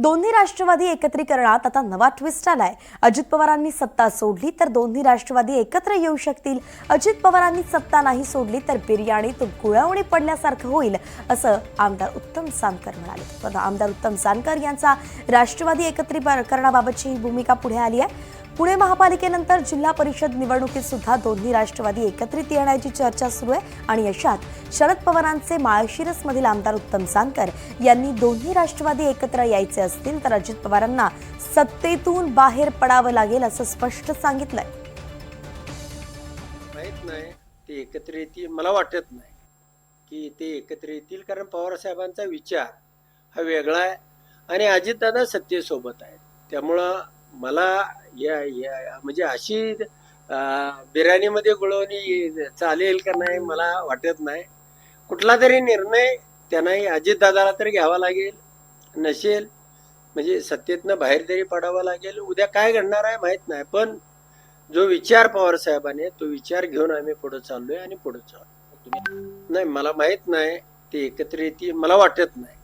दोन्ही राष्ट्रवादी एकत्रीकरणात आता नवा ट्विस्ट आलाय. अजित पवारांनी सत्ता सोडली तर दोन्ही राष्ट्रवादी एकत्र येऊ शकतील. अजित पवारांनी सत्ता नाही सोडली तर बिर्याणीत गुळवणी पडल्यासारखं होईल असं आमदार उत्तम जानकर म्हणाले. आमदार उत्तम जानकर यांचा राष्ट्रवादी एकत्रीकरणाबाबतची ही भूमिका पुढे आली आहे. पुणे महापालिकेनंतर जिल्हा परिषद निवडणुकीत सुद्धा दोन्ही राष्ट्रवादी एकत्रित येण्याची चर्चा सुरू आहे. आणि यशात शरद पवारांचे माळशिरसमधील आमदार उत्तम जानकर यांनी दोन्ही राष्ट्रवादी एकत्र यायचे असतील तर अजित पवारांना सत्तेतून बाहेर पडावं लागेल असं स्पष्ट सांगितलंय. माहीत नाही ते एकत्र येतील मला वाटत नाही की ते एकत्र येतील कारण पवारसाहेबांचा विचार हा वेगळा आहे आणि अजितदादा सत्तेसोबत आहेत. त्यामुळं मला या या म्हणजे अशी बिर्याणीमध्ये गुळवणी चालेल का नाही मला वाटत नाही. कुठला तरी निर्णय त्यांनाही अजितदादाला तरी घ्यावा लागेल नसेल. म्हणजे सत्तेतनं बाहेर तरी पडावं लागेल. उद्या काय घडणार आहे माहीत नाही पण जो विचार पवार साहेबांनी तो विचार घेऊन आम्ही पुढे चाललोय आणि पुढे चाललो नाही मला माहीत नाही ते एकत्र येते मला वाटत नाही.